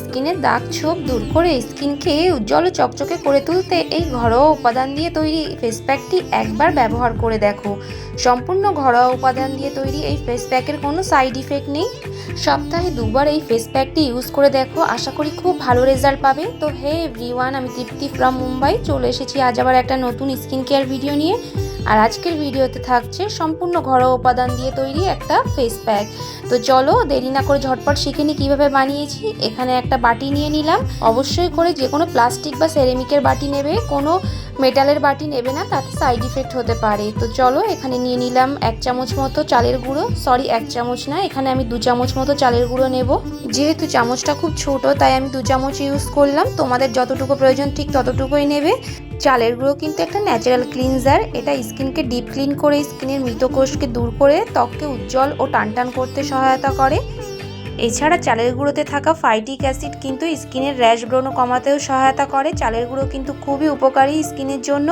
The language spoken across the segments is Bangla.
স্কিনের দাগ, ছোপ দূর করে স্কিনকে উজ্জ্বল চকচকে করে তুলতে এই ঘরোয়া উপাদান দিয়ে তৈরি ফেস প্যাকটি একবার ব্যবহার করে দেখো। সম্পূর্ণ ঘরোয়া উপাদান দিয়ে তৈরি এই ফেস প্যাকের কোনো সাইড ইফেক্ট নেই। সপ্তাহে দুবার এই ফেস প্যাকটি ইউজ করে দেখো, আশা করি খুব ভালো রেজাল্ট পাবে। তো হে এভরিওয়ান আমি তৃপ্তি ফ্রম মুম্বাই। চলে এসেছি আজ আবার একটা নতুন স্কিন কেয়ার ভিডিও নিয়ে। আর আজকের ভিডিওতে থাকছে সম্পূর্ণ ঘরোয়া উপাদান দিয়ে তৈরি একটা ফেস প্যাক তো চলো দেরি না করে ঝটপট শিখে নিই কীভাবে বানিয়েছি। এখানে একটা বাটি নিয়ে নিলাম। অবশ্যই করে যে কোনো প্লাস্টিক বা সেরেমিকের বাটি নেবে, কোনো মেটালের বাটি নেবে না, তাতে সাইড ইফেক্ট হতে পারে। তো চলো এখানে নিয়ে নিলাম এক চামচ মতো চালের গুঁড়ো। সরি এক চামচ না, এখানে আমি দু চামচ মতো চালের গুঁড়ো নেব। যেহেতু চামচটা খুব ছোট, তাই আমি দু চামচ ইউজ করলাম। তোমাদের যতটুকু প্রয়োজন ঠিক ততটুকুই নেবে। চালের গুঁড়ো কিন্তু একটা ন্যাচারাল ক্লিনজার এটা স্কিনকে ডিপ ক্লিন করে, স্কিনের মৃতকোষকে দূর করে, ত্বককে উজ্জ্বল ও টানটান করতে সহায়তা করে। এছাড়া চালের গুঁড়োতে থাকা ফাইটিক অ্যাসিড কিন্তু স্কিনের র্যাশ ব্রণ কমাতেও সহায়তা করে। চালের গুঁড়ো কিন্তু খুবই উপকারী স্কিনের জন্য।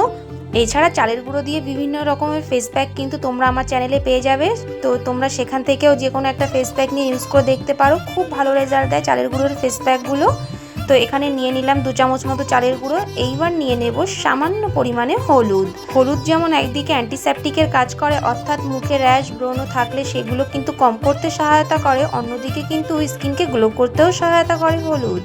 এছাড়া চালের গুঁড়ো দিয়ে বিভিন্ন রকমের ফেস প্যাক কিন্তু তোমরা আমার চ্যানেলে পেয়ে যাবে। তো তোমরা সেখান থেকেও যে কোনো একটা ফেস প্যাক নিয়ে ইউজ করে দেখতে পারো। খুব ভালো রেজাল্ট দেয় চালের গুঁড়োর ফেস প্যাকগুলো তো এখানে নিয়ে নিলাম দু চামচ মতো চালের গুঁড়ো। এইবার নিয়ে নেব সামান্য পরিমাণে হলুদ। হলুদ যেমন একদিকে অ্যান্টিসেপটিকের কাজ করে, অর্থাৎ মুখে র্যাশ ব্রণ থাকলে সেগুলো কিন্তু কম করতে সহায়তা করে, অন্যদিকে কিন্তু স্কিনকে গ্লো করতেও সহায়তা করে হলুদ।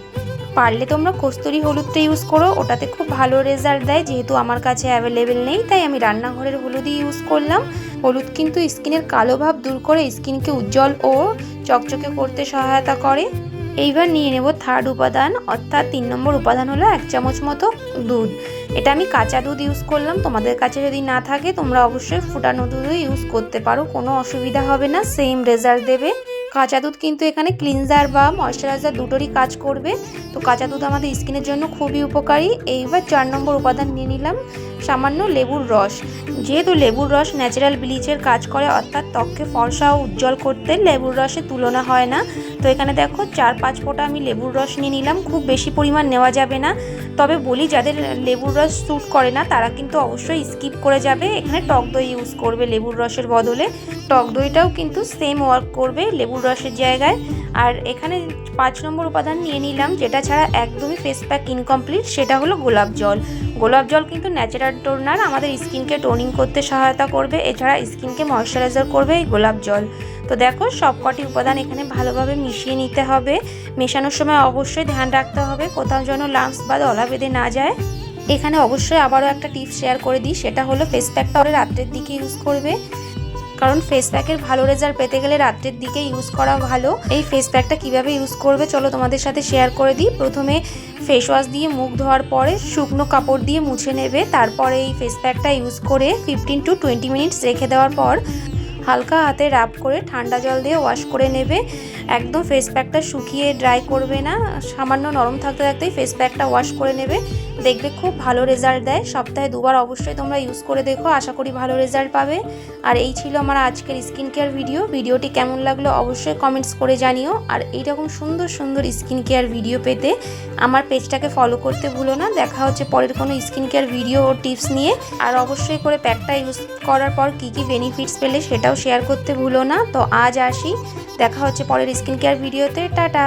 পারলে তোমরা কস্তুরি হলুদটা ইউজ করো, ওটাতে খুব ভালো রেজাল্ট দেয়, যেহেতু আমার কাছে অ্যাভেলেবেল নেই, তাই আমি রান্নাঘরের হলুদই ইউজ করলাম। হলুদ কিন্তু স্কিনের কালো ভাব দূর করে স্কিনকে উজ্জ্বল ও চকচকে করতে সহায়তা করে। এইবার নিয়ে নেব থার্ড উপাদান, অর্থাৎ তিন নম্বর উপাদান হলো এক চামচ মতো দুধ। এটা আমি কাঁচা দুধ ইউজ করলাম, তোমাদের কাছে যদি না থাকে তোমরা অবশ্যই ফুটানো দুধও ইউজ করতে পারো, কোনো অসুবিধা হবে না সেম রেজাল্ট দেবে। কাঁচা দুধ কিন্তু এখানে ক্লিনজার বা ময়শ্চারাইজার দুটোরই কাজ করবে। তো কাঁচা দুধ আমাদের স্কিনের জন্য খুবই উপকারী। এইবার চার নম্বর উপাদান নিয়ে নিলাম, সামান্য লেবুর রস। যেহেতু লেবুর রস ন্যাচারাল ব্লিচের কাজ করে, অর্থাৎ ত্বককে ফর্সা ও উজ্জ্বল করতে লেবুর রসে তুলনা হয় না। তো এখানে দেখো, চার পাঁচ ফোঁটা আমি লেবুর রস নিয়ে নিলাম, খুব বেশি পরিমাণ নেওয়া যাবে না। তবে বলি, যাদের লেবুর রস স্যুট করে না, তারা কিন্তু অবশ্যই স্কিপ করে যাবে। এখানে টক দই ইউজ করবে লেবুর রসের বদলে। টক দইটাও কিন্তু সেম ওয়ার্ক করবে, লেবুর রসের জায়গায়। আর এখানে পাঁচ নম্বর উপাদান নিয়ে নিলাম, যেটা ছাড়া একদমই ফেস প্যাক ইনকমপ্লিট সেটা হলো গোলাপ জল। গোলাপ জল কিন্তু ন্যাচারাল টোনার আমাদের স্কিনকে টোনিং করতে সহায়তা করবে, এছাড়া স্কিনকে ময়শ্চারাইজার করবে এই গোলাপ জল। তো দেখো, সবকটি উপাদান এখানে ভালোভাবে মিশিয়ে নিতে হবে। মেশানোর সময় অবশ্যই ধ্যান রাখতে হবে, কোথাও যেন লাম্পস বা দলা বেঁধে না যায়। এখানে অবশ্যই আবারও একটা টিপস শেয়ার করে দিই, সেটা হলো ফেস প্যাকটা রাত্রের দিকে ইউজ করবে। কারণ ফেস প্যাকের ভালো রেজাল্ট পেতে গেলে রাত্রের দিকে ইউজ করা ভালো। এই ফেস প্যাকটা কীভাবে ইউজ করবে চলো তোমাদের সাথে শেয়ার করে দিই। প্রথমে ফেস ওয়াশ দিয়ে মুখ ধোয়ার পরে শুকনো কাপড় দিয়ে মুছে নেবে। তারপরে এই ফেস প্যাকটা ইউজ করে ফিফটিন টু টোয়েন্টি মিনিটস রেখে দেওয়ার পর হালকা হাতে রাব করে ঠান্ডা জল দিয়ে ওয়াশ করে নেবে। একদম ফেস প্যাকটা শুকিয়ে ড্রাই করবে না। সামান্য নরম থাকতে থাকতেই ফেস প্যাকটা ওয়াশ করে নেবে। দেখবে খুব ভালো রেজাল্ট দেয়। সপ্তাহে দুবার অবশ্যই তোমরা ইউজ করে দেখো। আশা করি ভালো রেজাল্ট পাবে। আর এই ছিল আমার আজকের স্কিন কেয়ার ভিডিও ভিডিওটি কেমন লাগল অবশ্যই কমেন্টস করে জানিও। আর এইরকম সুন্দর সুন্দর স্কিন কেয়ার ভিডিও পেতে আমার পেজটাকে ফলো করতে ভুলো না। দেখা হচ্ছে পরের কোনো স্কিন কেয়ার ভিডিও ও টিপস নিয়ে। আর অবশ্যই করে প্যাকটা ইউজ করার পর কী কী বেনিফিটস পেলে সেটাও শেয়ার করতে ভুলো না। তো আজ আসি। দেখা হচ্ছে পরের স্কিন কেয়ার ভিডিওতে টাটা!